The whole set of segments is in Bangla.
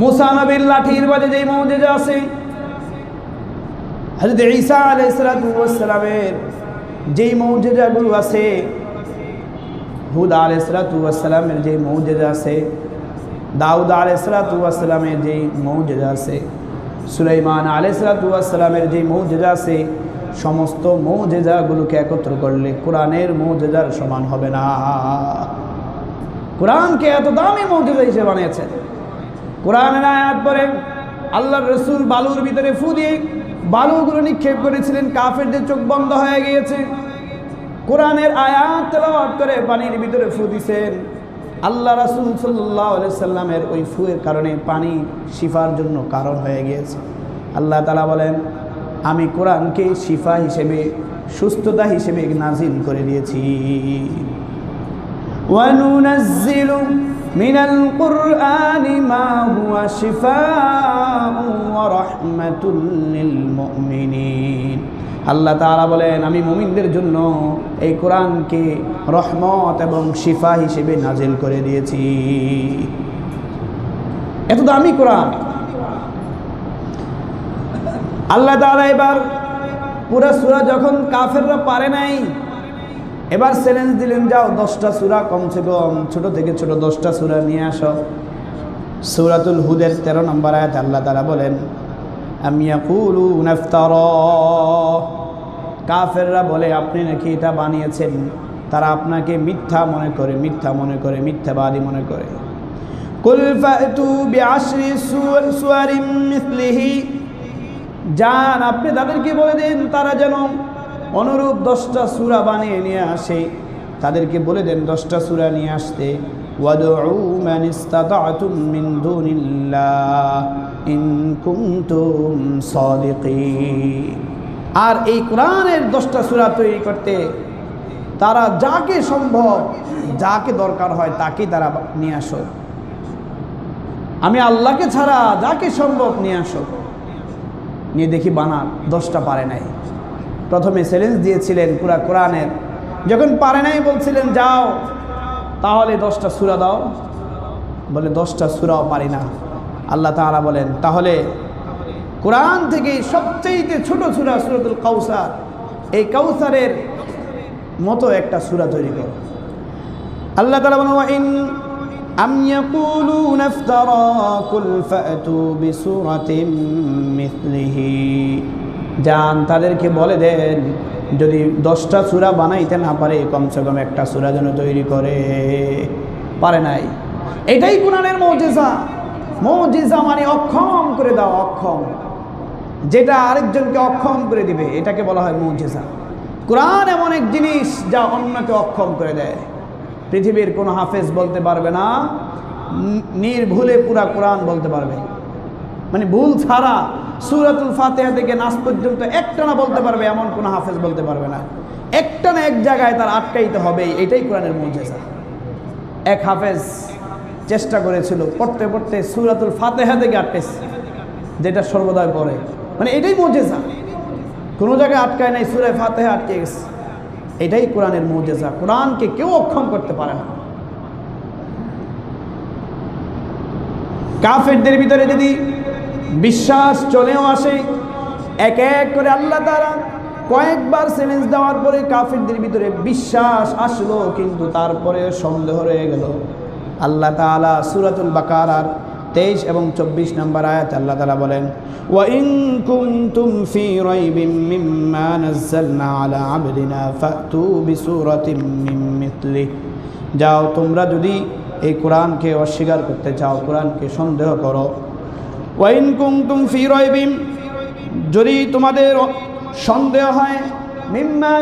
মুসা নবীর লাঠির বাজে যেই মৌজেজা আছে হজরত ঈসা আলাইসালামের যেই মৌজেজাগুলো আছে, হুদ আলাইসালামের যেই মৌজেজা আছে, দাউদ আলাইসালামের যেই মৌজেজা আছে, সুলাইমান আলাইসালামের যেই মৌজেজা আছে, সমস্ত মৌজেজাগুলোকে একত্র করলে কোরআনের মৌজেজার সমান হবে না। কোরআনকে এত দামি মৌজেজা হিসেবে বানিয়েছেন। কোরআনের আয়াত পরে আল্লাহর রসুল বালুর ভিতরে ফু দিয়ে বালুগুলো নিক্ষেপ করেছিলেন, কাফেরদের চোখ বন্ধ হয়ে গিয়েছে। কোরআনের আয়াত তেলাওয়াত করে পানির ভিতরে ফু দিছেন। আল্লাহ রাসুল সাল্লাহ সাল্লামের ওই ফুয়ের কারণে পানি শিফার জন্য কারণ হয়ে গিয়েছে। আল্লাহ তালা বলেন, আমি কোরআনকে শিফা হিসেবে, সুস্থতা হিসেবে নাজিল করে দিয়েছি। من القرآن ما هو شفاء ورحمة للمؤمنين আল্লাহ তাআলা বলেন আমি মুমিনদের জন্য এই কোরআনকে রহমত এবং শিফা হিসেবে নাজিল করে দিয়েছি এত দামি কোরআন আল্লাহ তাআলা এবার পুরা সূরা যখন কাফেররা পারে নাই এবার চ্যালেঞ্জ দিলেন, যাও, দশটা সুরা কমসে কম, ছোট থেকে ছোট দশটা সুরা নিয়ে আসো। সুরাতুল হুদের তেরো নম্বর আয়াত আল্লাহ তারা বলেন, আমি কাফেররা বলে, আপনি নাকি এটা বানিয়েছেন? তারা আপনাকে মিথ্যা মনে করে, মিথ্যা মনে করে, মিথ্যাবাদী মনে করে। যান, আপনি তাদেরকে বলে দিন, তারা যেন অনুরূপ দশটা সুরা বানিয়ে নিয়ে আসে। তাদেরকে বলে দেন, দশটা সুরা নিয়ে আসতে আর এই কোরআনের দশটা সুরা তৈরি করতে তারা যাকে সম্ভব, যাকে দরকার হয় তাকে তারা নিয়ে আসো। আমি আল্লাহকে ছাড়া যাকে সম্ভব নিয়ে আসো। নিয়ে দেখি বানান, দশটা পারে নাই। প্রথমে চ্যালেঞ্জ দিয়েছিলেন পুরা কোরআনের যখন পারে নাই বলছিলেন যাও তাহলে দশটা সুরা দাও বলে দশটা সুরাও পারি না আল্লাহ তাহারা বলেন তাহলে কোরআন থেকে সবচেয়ে ছোট সুরা সুরতুল কাউসার এই কাউসারের মতো একটা সুরা তৈরি করো আল্লাহ তালা বলেন أم يقولون افترى قل فأتوا بسورة مثله যান, তাদেরকে বলে দেন, যদি দশটা সুরা বানাইতে না পারে, কমসে কম একটা সুরা যেন তৈরি করে। পারে নাই। এটাই কোরআনের মৌজেজা। মৌজেজা মানে অক্ষম করে দাও, অক্ষম। যেটা আরেকজনকে অক্ষম করে দিবে, এটাকে বলা হয় মৌজেজা। কোরআন এমন এক জিনিস যা অন্যকে অক্ষম করে দেয়। পৃথিবীর কোনো হাফেজ বলতে পারবে না নির্ভুলে পুরা কোরআন বলতে পারবে। মানে ভুল ছাড়া সুরাতুল ফাতেহা থেকে নাচ পর্যন্ত একটা না বলতে পারবে, এমন কোনো হাফেজ বলতে পারবে না। একটা না এক জায়গায় তার আটকাইতে হবে, এটাই কোরআনের মৌজেজা। এক হাফেজ চেষ্টা করেছিল, পড়তে পড়তে সুরাতুল ফাতেহা থেকে আটকেছে যেটা সর্বদাই পড়ে। মানে এটাই মৌজেজা। কোনো জায়গায় আটকায় নাই সুরায় ফাতেহা আটকে গেছে। এটাই কোরআনের মৌজেজা। কোরআনকে কেউ অক্ষম করতে পারে না। কাফেরদের ভিতরে যদি বিশ্বাস চলেও আসে এক এক করে আল্লাহ তারা কয়েকবার চ্যালেঞ্জ দেওয়ার পরে কাফেরদের ভিতরে বিশ্বাস আসলো কিন্তু তারপরে সন্দেহ রয়ে গেল আল্লাহ তালা সুরাতুল বাকার আর তেইশ এবং চব্বিশ নম্বর আয়াত আল্লাহ তালা বলেন وإن كنتم في ريب مما نزلنا على عبدنا فأتوا بسورة من مثله যাও তোমরা যদি এই কোরআনকে অস্বীকার করতে চাও কোরআনকে সন্দেহ করো ওয়াইন কুমতুম ফি রয়বিম যদি তোমাদের সন্দেহ হয়, মিম্মা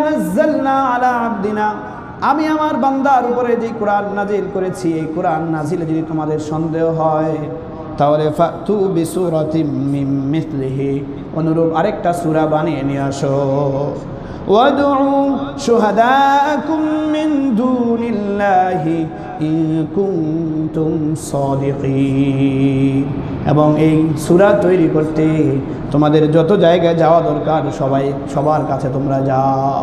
আমি আমার বান্দার উপরে যে কোরআন নাজিল করেছি, এই কোরআন নাজিলে যদি তোমাদের সন্দেহ হয়, তাহলে ফাতু বিসুরাতিম মিথলিহি অনুরূপ আরেকটা সূরা বানিয়ে নিয়ে আসো। وادعوا شهداءكم من دون الله إن كنتم صادقين এবং এই সূরা তৈরি করতে তোমাদের যত জায়গায় যাওয়া দরকার সবাই সবার কাছে তোমরা যাও